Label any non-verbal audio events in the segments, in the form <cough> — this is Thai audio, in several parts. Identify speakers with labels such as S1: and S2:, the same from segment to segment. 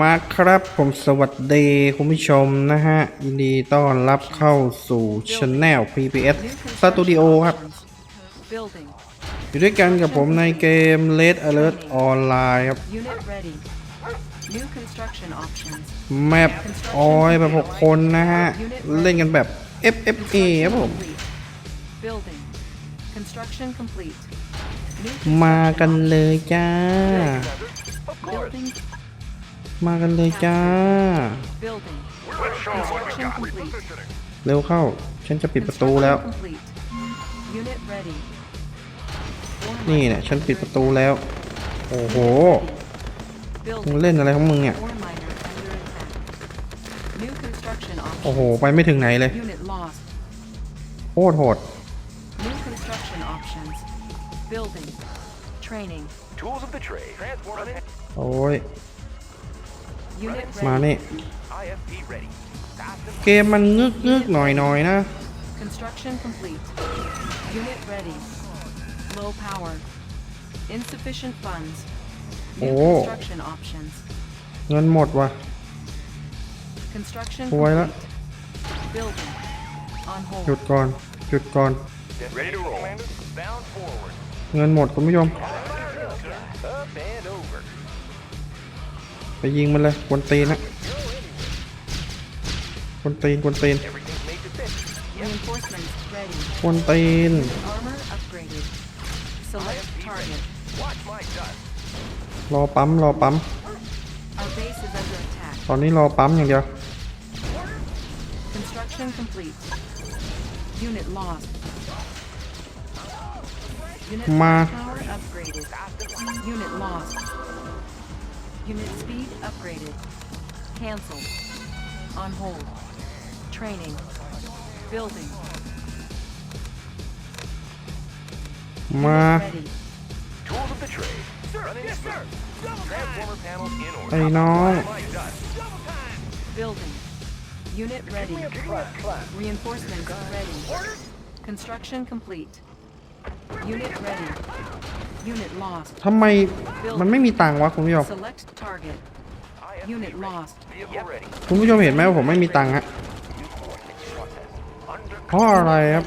S1: มาครับผมสวัสดีคุณผู้ชมนะฮะ ยินดีต้อนรับเข้าสู่ช n แนล PPS Studio ครับอยู่ด้วยกันกับผมในเกม Red Alert Online ครับแมปออยแบบ 6 คนนะฮะ เล่นกันแบบ FFA ครับผม มากันเลยจ้ามากันเลยจ้า เร็วเข้า ฉันจะปิดประตูแล้ว นี่เนี่ยฉันปิดประตูแล้ว โอ้โห มึงเล่นอะไรของมึงเนี่ย โอ้โห ไปไม่ถึงไหนเลยโคตรโหด training. Tools of the trade. Transform it. Unit ready. Construction complete. Unit ready. Low power. Insufficient funds. construction options. เงินหมดว่ะ Construction Why not? หยุดก่อนเงินหมด คุณผู้ชมไปยิงมันเลยควนตีนนะควนตีนควนตีนควนตีนรอปั๊ม รอปั๊ม ตอนนี้ รอปั๊ม อย่างเดียว Ma. Unit lost. Unit speed upgraded. Cancelled. On hold. Training. Building. Ma. Tools of the trade. Sir, yes, sir. Transformer panels in order. I know. Building. Unit ready. Reinforcements ready. Construction complete. ทำไมมันไม่มีตังวะคุณผู้ชมคุณผู้ชมเห็นไหมว่าผมไม่มีตังฮะเพราะอะไรครับ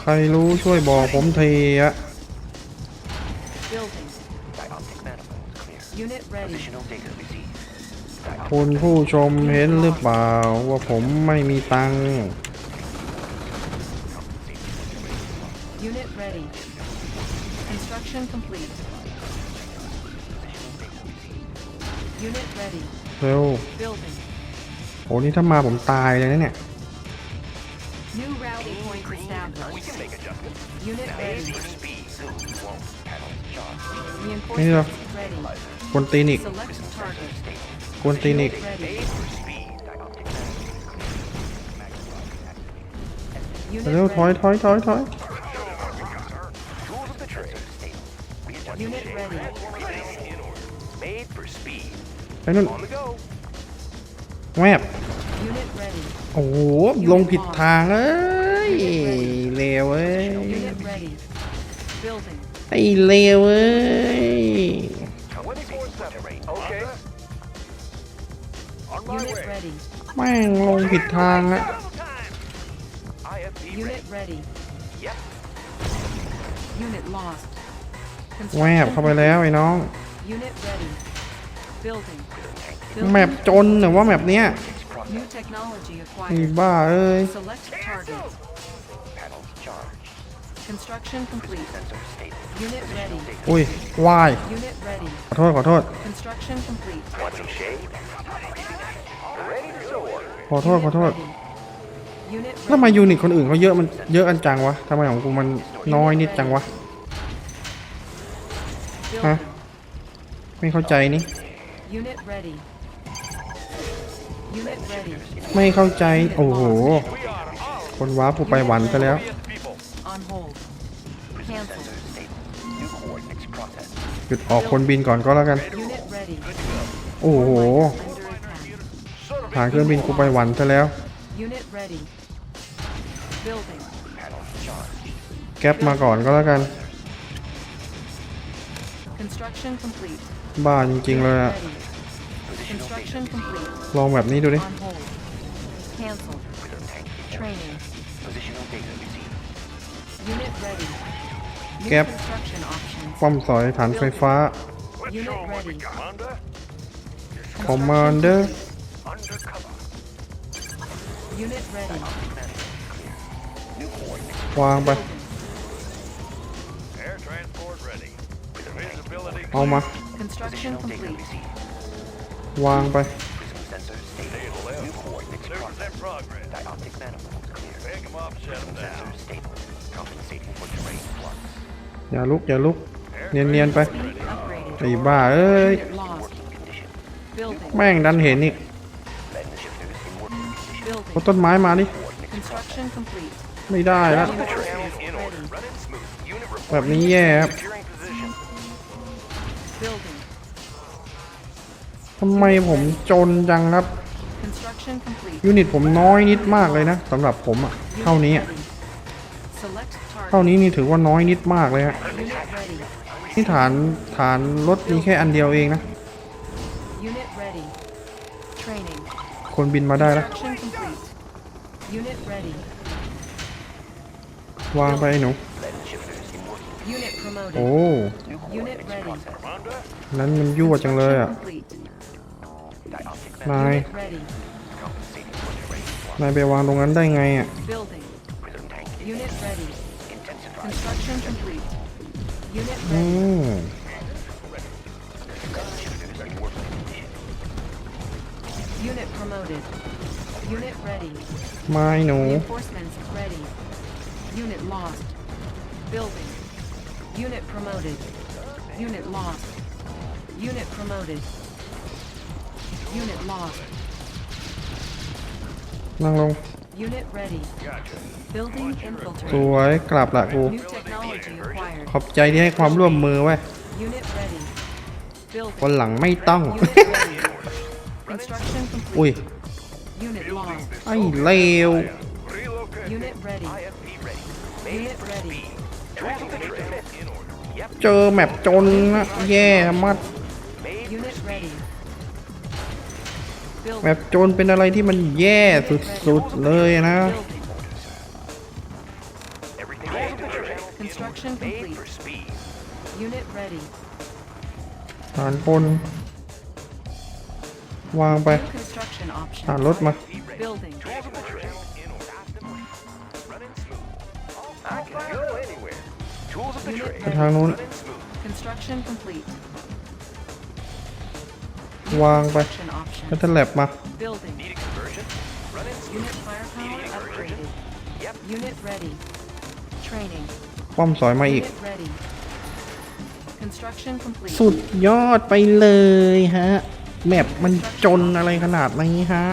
S1: ใครรู้ช่วยบอกผมทีอะคุณผู้ชมเห็นหรือเปล่าว่าผมไม่มีตังค์ Unit ready. Construction complete. Unit ready. เร็ว Building. โหนี่ถ้ามาผมตายเลยนะเนี่ย New rally point established. Unit ready. Reinforcements ready. กวนตีนอีก Select target. กวนตีนอีก Unit ready. Unit เร็วถอย ready. ถอยถอยถอย Made f o แอบโอ้โหลงผิดทางเอ้ยเลวเอ้ยไอเลวเอ้ยแม่งลงผิดทางอะแมบเข้าไปแล้วไอ้น้องแมบจนหรือว่าแมบเนี้ยนีบ้าเอ้ยอุ้ยวาย ขอโทษขอโทษขอโทษขอโทษทำไมยูนิตคนอื่นเขาเยอะมันเยอะอันจังวะทำไมของกูมันน้อยนิดจังวะฮะไม่เข้าใจนี่ ไม่เข้าใจ โอ้โห คนว้าผูไปหวันซะแล้วหยุดออกคนบินก่อนก็แล้วกัน โอ้โหหาเครื่องบินกูไปหวันซะแล้วแก๊ปมาก่อนก็แล้วกันบ้าจริงๆเลยอะลองแบบนี้ดูดิแก๊ปป้อมสอยฐานไฟฟ้าคอมมานเดอร์วางไป เอามาวางไป อย่าลุกอย่าลุกเนียนๆไปไอ้บ้าเอ้ยแม่งดันเห็นนี่เอาต้นไม้มานี่ไม่ได้ละแบบนี้แย่ครับทำไมผมจนจังครับยูนิตผมน้อยนิดมากเลยนะสำหรับผมอะเท่านี้เท่านี้นี่ถือว่าน้อยนิดมากเลยฮะนี่ฐานฐานรถมีแค่อันเดียวเองนะ คนบินมาได้แล้ววางไปหนู โอ้ นั้นมันยั่วจังเลยอ่ะนายนายไปวางตรงนั้นได้ไงอ่ะ อืมไม่หนู Unit lost. Building. Unit promoted. Unit lost. Unit promoted. Unit lost. นั่งลง Unit ready. Building ส infiltrated. วย กลับละกู New technology acquired. ขอบใจที่ให้ความร่วมมือไว้ย Unit ready. ค Building. นหลังไม่ต้อง Unit ready. Construction อุ้ย complete. Unit lost. ไอ้เลว Unit ready. เจอแมปจนนะ แย่มากแมปจนเป็นอะไรที่มันแย่สุด ๆ เลยนะฐานปนวางไปฐานรถมาปทางนู้น วางไปแล้วถ้าแลบมาป้อมสอยมาอีก สุดยอดไปเลยฮะ แมปมันจนอะไรขนาดนี้ฮะ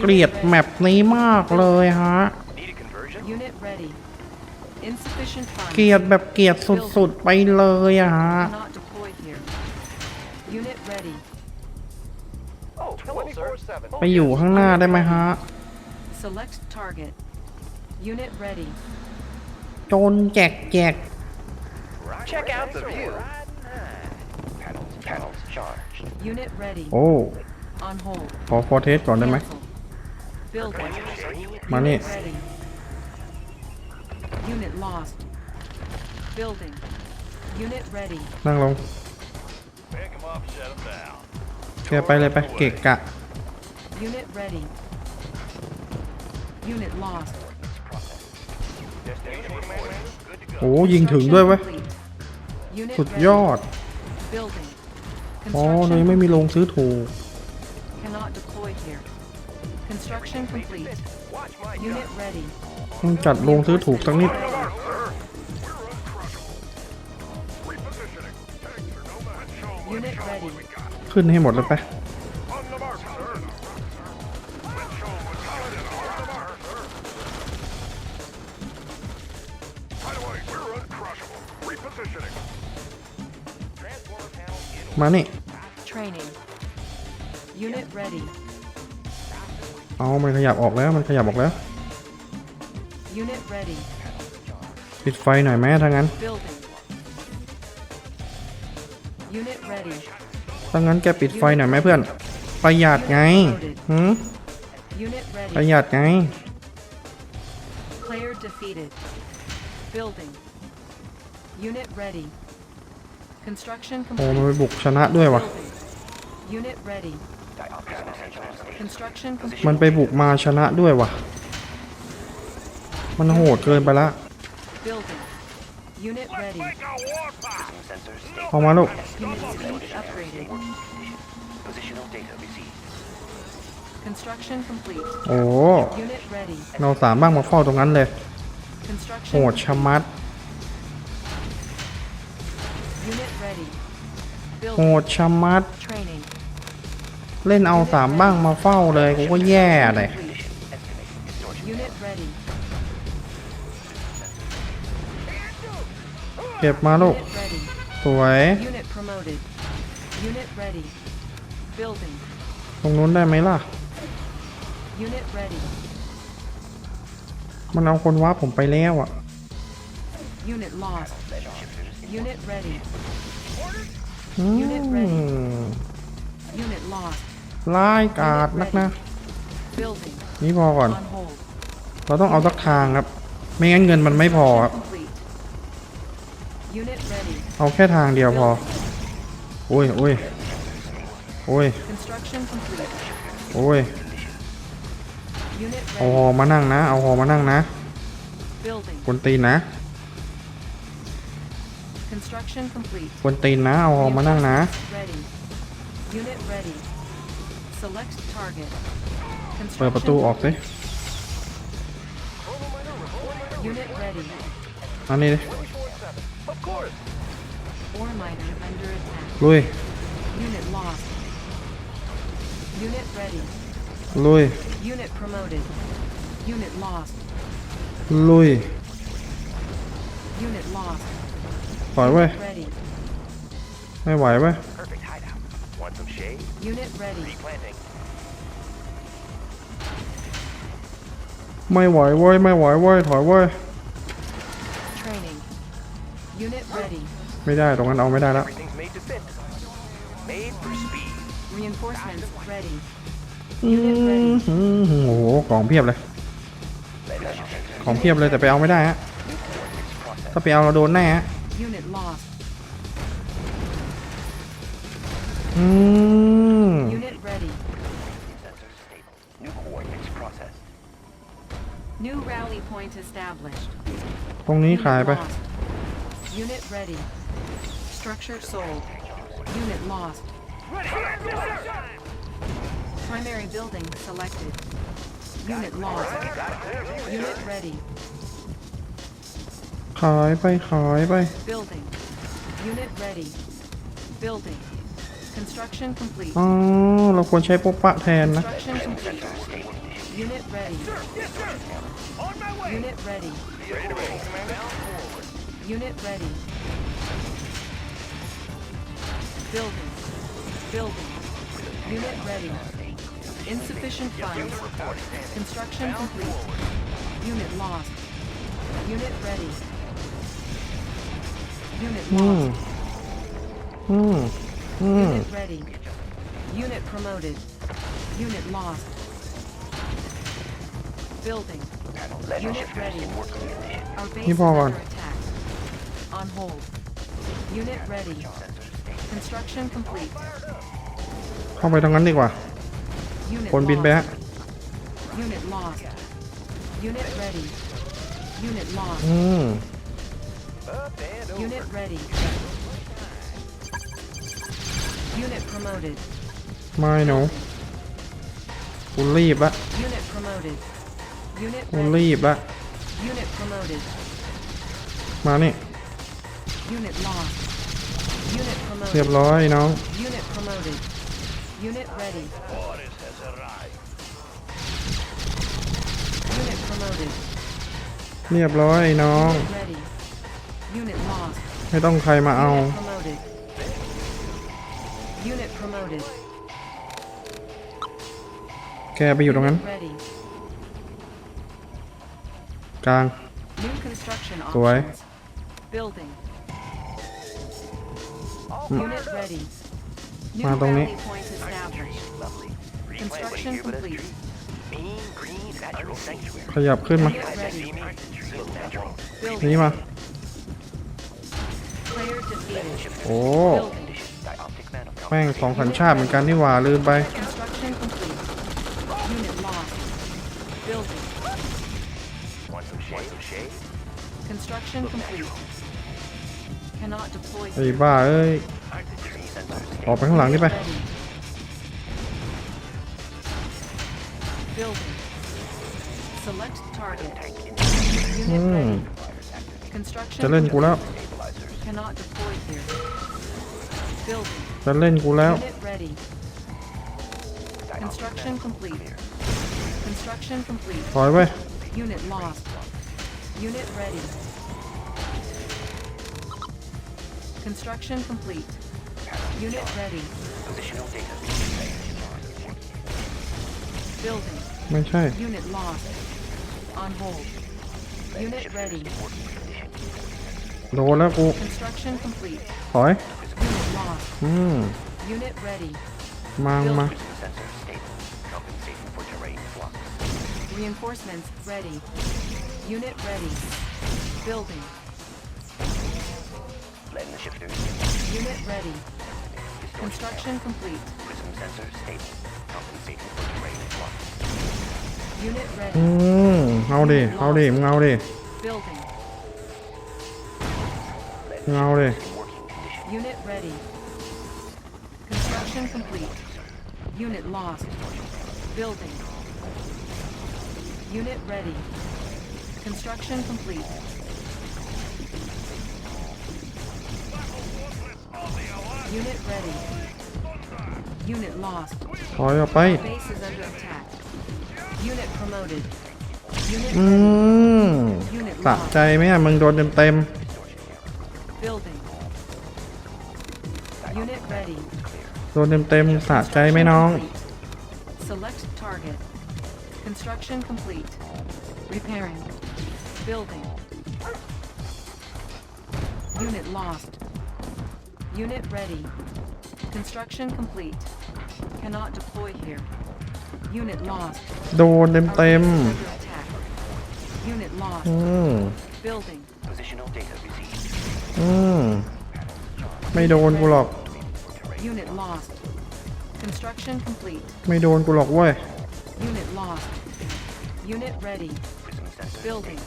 S1: เกลียดแมปนี้มากเลยฮะเกียดแบบเกียดสุดๆ ไปเลยอะฮะ ไปอยู่ข้างหน้าได้ไหมฮะโจนแจกแจกโอ้ พอพอเทสก่อนได้ไหมมานี่ Unit lost. Building. Unit ready. นั่งลงเคไปเลยไปเก็กกะ Unit ready. Unit lost. โอ้ยิงถึงด้วยเว้ยสุดยอดอ๋อเลยไม่มีโรงซื้อถูกจัดลงซื้อถูกตั้งนิดขึ้นให้หมดแลยไปมานี่เอา มันขยับออกแล้ว มันขยับออกแล้ว ปิดไฟหน่อยแม่ถ้างั้น ถ้างั้นแกปิดไฟหน่อยแม่เพื่อน ประหยัดไงหืมประหยัดไง โอ้มันไปบุกชนะด้วยวะมันไปบุกมาชนะด้วยว่ะ มันโหดเกินไปละ ออกมาลูก โอ้ เราสามบ้างมาเฝ้าตรงนั้นเลย โหดชะมัด โหดชะมัดเล่น เอาสามบ้าง มา เฝ้าเลยกูก็ แย่เลยเก็บ มา ลูก สวย ตรงนู้นได้ไหมล่ะ มันเอาคนว้าผมไปแล้ว อ่ะอืมร้ายกาดนักนะนี่พอก่อน เราต้องเอาสักทางครับ ไม่งั้นเงินมันไม่พอครับ เอาแค่ทางเดียวพอโอ้ยโอ้ยโอ้ยโอ้ยเอาหอมานั่งนะเอาหอมานั่งนะ คนตีนนะคนตีนนะ เอาหอมานั่งนะ Select target. เปิดประตูออกสิ eh? Unit ready. ลุย Unit lost. Unit ready. ลุย Unit promoted. Unit lost. ลุย Unit lost. ถอยเว้ยไม่ไหวเว้ย Perfect Want some shade? Unit ready. Replanting. ไม่ไหวเว้ยไม่ไหวเว้ยถอยเว้ยไม่ได้ตรงนั้นเอาไม่ได้แล้โอ้โหของเพียบเลย ของเพียบเลยแต่ไปเอาไม่ได้ฮะ ถ้าไปเอาเราโดนแน่ฮะ Mm. Unit ready. Sensors stable. New coordinates processed. New rally point established. ตรงนี้ Unit Unit ready. Structure sold. Unit lost. Primary building selected. Unit lost. Unit ready. ขายไป ขายไป Building. Unit ready. Building. Construction complete. อ๋อเราควรใช้โป๊ะปะแทนนะ Construction complete. Unit ready. Unit ready. Unit ready. Building. Building. Unit ready. Insufficient funds. Construction complete. Unit lost. Unit ready. Unit อืม hmm. lost. อืม hmm. Mm. Unit ready. Unit promoted. Unit lost. Building. Unit ready. Our base under attack. On hold. Unit ready. Construction complete. เข้าไปทางนั้นดีกว่า Unit lost. Unit ready. Unit lost. Hmm. Unit ready. ไม่เนูกูรีบอะกูรีบอะมาเนี่ยเรียบร้อยน้อง เรียบร้อยน้อง ไม่ต้องใครมาเอาแกไปอยู่ตรงนั้น กลาง สวยมาตรงนี้ขยับขึ้นมา นี่มา โอ้แม่งของสัญชาติเหมือนกันนี่หว่าลืมไปไอ้บ้า เอ้ยออกไปข้างหลังนี่ไปจะเล่นกูแล้วจะเล่นกูแล้ว Unit ready. Construction complete. Construction complete. ถอยไป Unit lost. Unit ready. Construction complete. Unit ready. Building. ไม่ใช่ Unit lost. On hold. Unit ready. โดนแล้วกู Construction complete. ถอย Hmm. Unit ready. มามา Compensating for terrain flux. Reinforcements ready. Unit ready. Building. Letting the ship Unit ready. Construction complete. Prism sensor stable. Compensating for terrain flux. Unit ready. มเอาดิเอาดิมึงเอาดิ hmm. Building. Letting the ship No, Unit ready. Construction complete. Unit lost. Building. Unit ready. Construction complete. Unit ready. Unit lost. Thôi your bay. Base is under attack. Unit promoted. Unit hmm. ready. Unit lost. Building. Unit ready. โดนเต็มๆสะใจไหมน้อง โดนเต็มๆอืม ไม่โดนกูหรอก Unit lost. Construction complete. ไม่โดนกูหรอกเว้ย Unit lost. Unit ready. Building.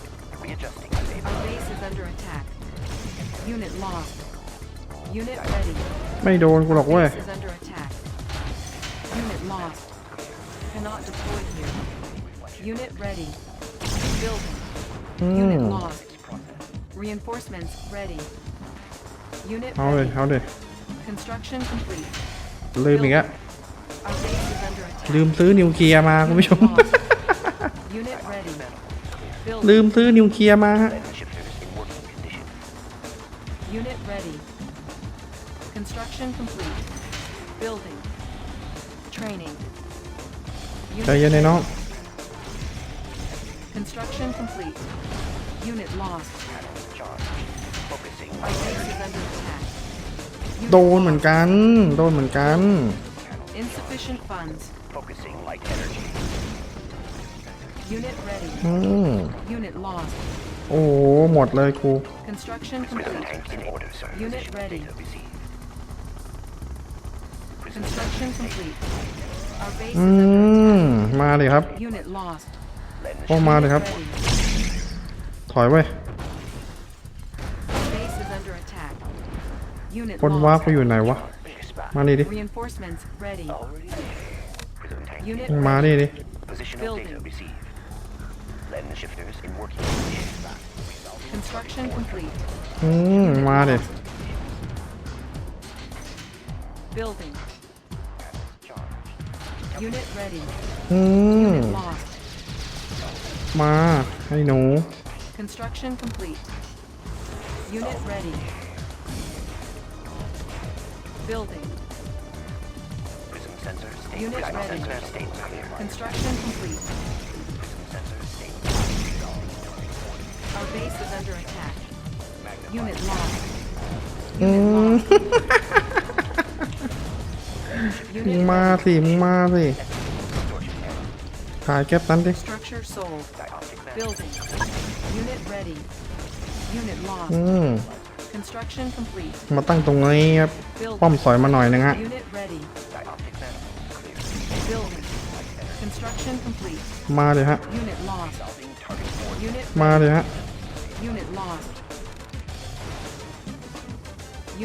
S1: Readjusting. Our base is under attack. Unit lost. Unit ready. ไม่โดนกูหรอกเว้ย is under attack. Unit lost. Cannot deploy here. Unit ready. Building. Unit hmm. lost. Reinforcements ready. Unit เอาเลย ready. เอาเลยลืมอีกอะลืมซื้อ นิวเคลีย์มาคุณผู้ชม ลืมซื้อ นิวเคลีย์มาฮะใจเย็นเลยน้องใโดนเหมือนกัน โดนเหมือนกัน โอ้หมดเลยครู อืม มาเลยครับ โอ้ มาเลยครับ ถอยไวคนว่าเขาอยู่ไหนวะ มาดิ่ดิมานีดิอืมมาดิอืมมาให้หนู Building. Prism sensor state. Unit ready. sensor state clear. Construction complete. Prism sensor state. Our base is under attack. Magnified. Unit lost. Mm. <laughs> Unit lost. Mm. มาตั้งตรงนี้ครับป้อมสอยมาหน่อยนึงฮะ มาเลยฮะ มาเลยฮะ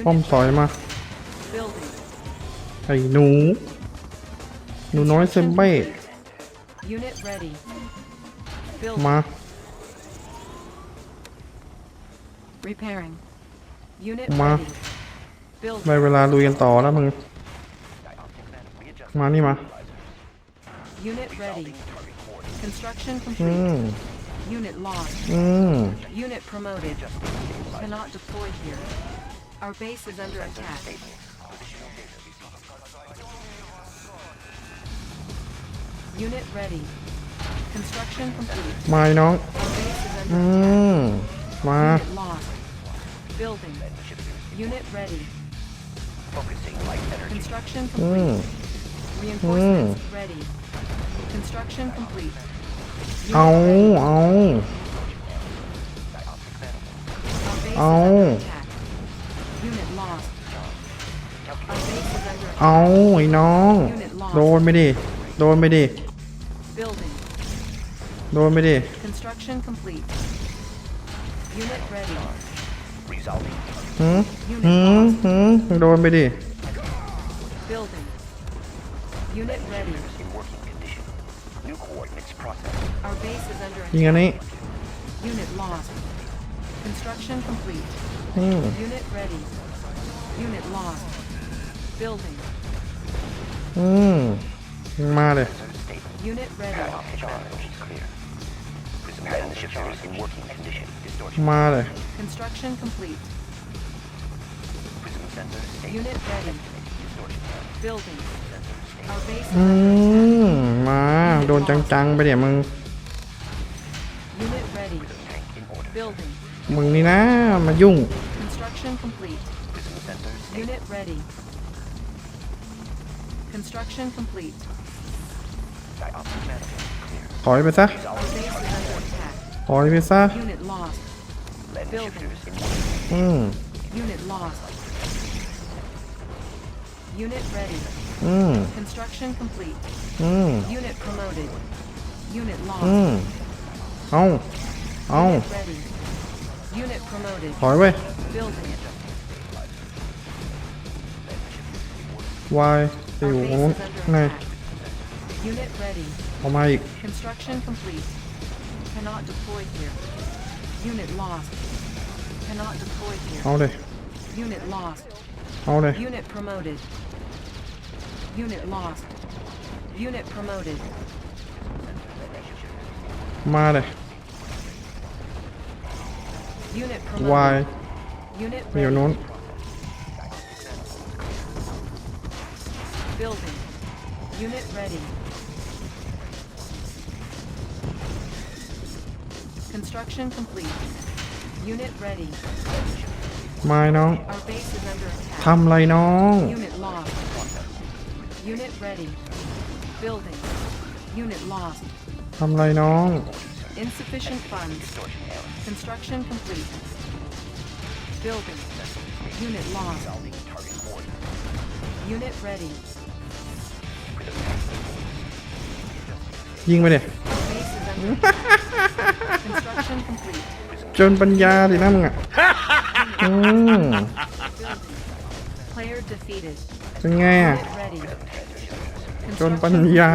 S1: ป้อมสอยมา ไอ้หนู หนูน้อยเซมเบ้มา Repairing. มาไปเวลาลุยกันต่อแล้วมึงมานี่มาอืมอืมมาน้องอืมมา Building. Unit ready. Focusing light energy. Construction hmm. complete. Mm. Reinforcements mm. ready. Construction complete. Unit lost. Construction complete. Unit ready. Hmm. hmm? hmm? Building. Unit ready. In working condition. New coordinates processed. Our base is under ยิงอันนี้ Unit lost. Construction complete. Hmm. Unit ready. Unit lost. Building. อืมยิงมาเลย hmm. Unit ready. Charge is clear. มาเลย Construction complete. Unit ready. Building. Our base. อืมมาโดนจังๆไปเดี๋ยวมึง Unit ready. Building. มึงนี่นะมายุ่ง Construction complete. Unit ready. Construction complete. ถอยไปซะถอยไปซะ อืมอืมอืมอืมอืมอืมเอาเอาถอยไปวายอยู่ไงเอามาอีก oh, Construction complete. Cannot deploy here. Unit lost. Cannot deploy here. เลย Unit lost. เอาเลย Unit promoted. Unit lost. Unit promoted. มาเลย Unit วาย promoted. Unit อยู่ ready. โน้น Building. Unit ready. Construction complete. Unit ready. ไม่น้อง Our base is under attack. ทำไรน้อง Unit lost. Unit ready. Building. Unit lost. ทำไรน้อง Insufficient funds. Construction complete. Building. Unit lost. Unit ready. ยิงไปเด็ Base is <laughs> จนปัญญาสินั่งอ่ะยังไงอ่ะ จนปัญญา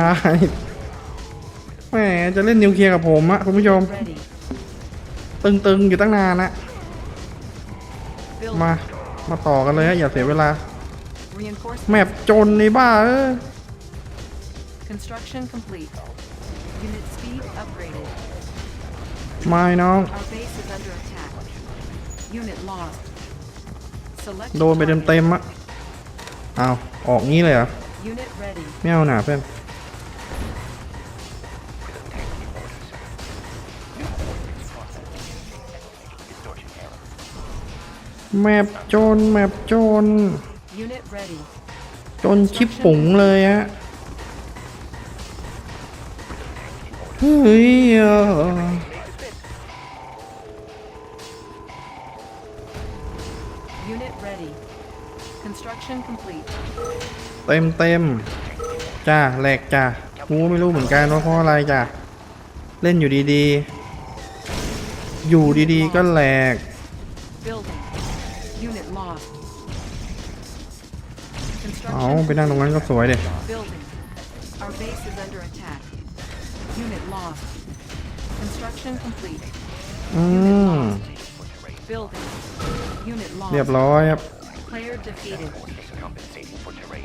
S1: แหม จะเล่นนิวเคลียร์กับผมอะคุณผู้ชม ตึงๆอยู่ตั้งนานนะ มา มาต่อกันเลยอย่าเสียเวลา แมปจนในบ้าเออไม่น้อง โดนไปเต็มเต็มอะเอาออกงี้เลยเหรอไม่เอาหนาเพื่อนแมปโจน แมปโจน จนชิปปุ๋งเลยอะเฮ้ยเต็มเต็มจ้าแหลกจ้าหูไม่รู้เหมือนกันว่าเพราะอะไรจ้าเล่นอยู่ดีๆ อยู่ดีๆก็แหลกเอาไปนั่งตรงนั้นก็สวยเด็ดเรียบร้อยครับ Player defeated.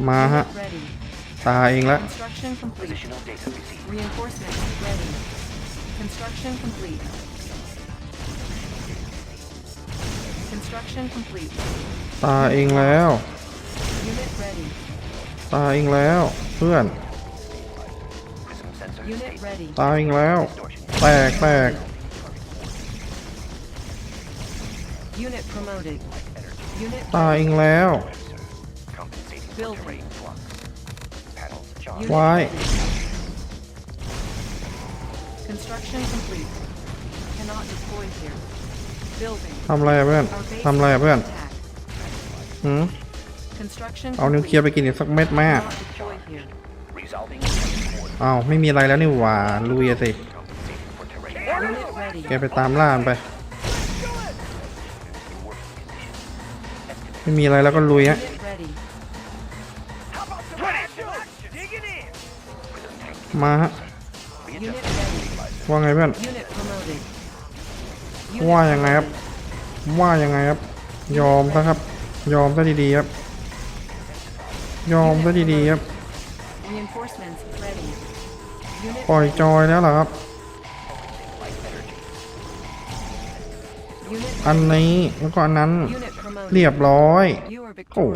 S1: มาฮะ Ready. ตายเองละ Construction complete. Reinforcements ready. Construction complete. Construction complete. ตายเองแล้ว Unit ready. ตายเองแล้ว เพื่อน Prism Unit stable. ready. ตายเองแล้ว Distortion. แตกแตก Unit promoted. ตายเองแล้ววายทำอะไรอะเพื่อนทำอะไรอะเพื่อนหือเอานิวเคลียร์ไปกินอีกสักเม็ดแม่อ้าวไม่มีอะไรแล้วนี่หว่า ลุยสิแกไปตามล่ามันไปไม่มีอะไรแล้วก็ลุยฮะ มาฮะว่าไงเพื่อนว่ายังไงครับว่ายังไงครับ ยอมซะครับ ยอมซะดีๆครับยอมซะดี ๆ ครับปล่อยจอย แล้วเหรอครับ อันนี้แล้วก็อันนั้นเรียบร้อยโอ้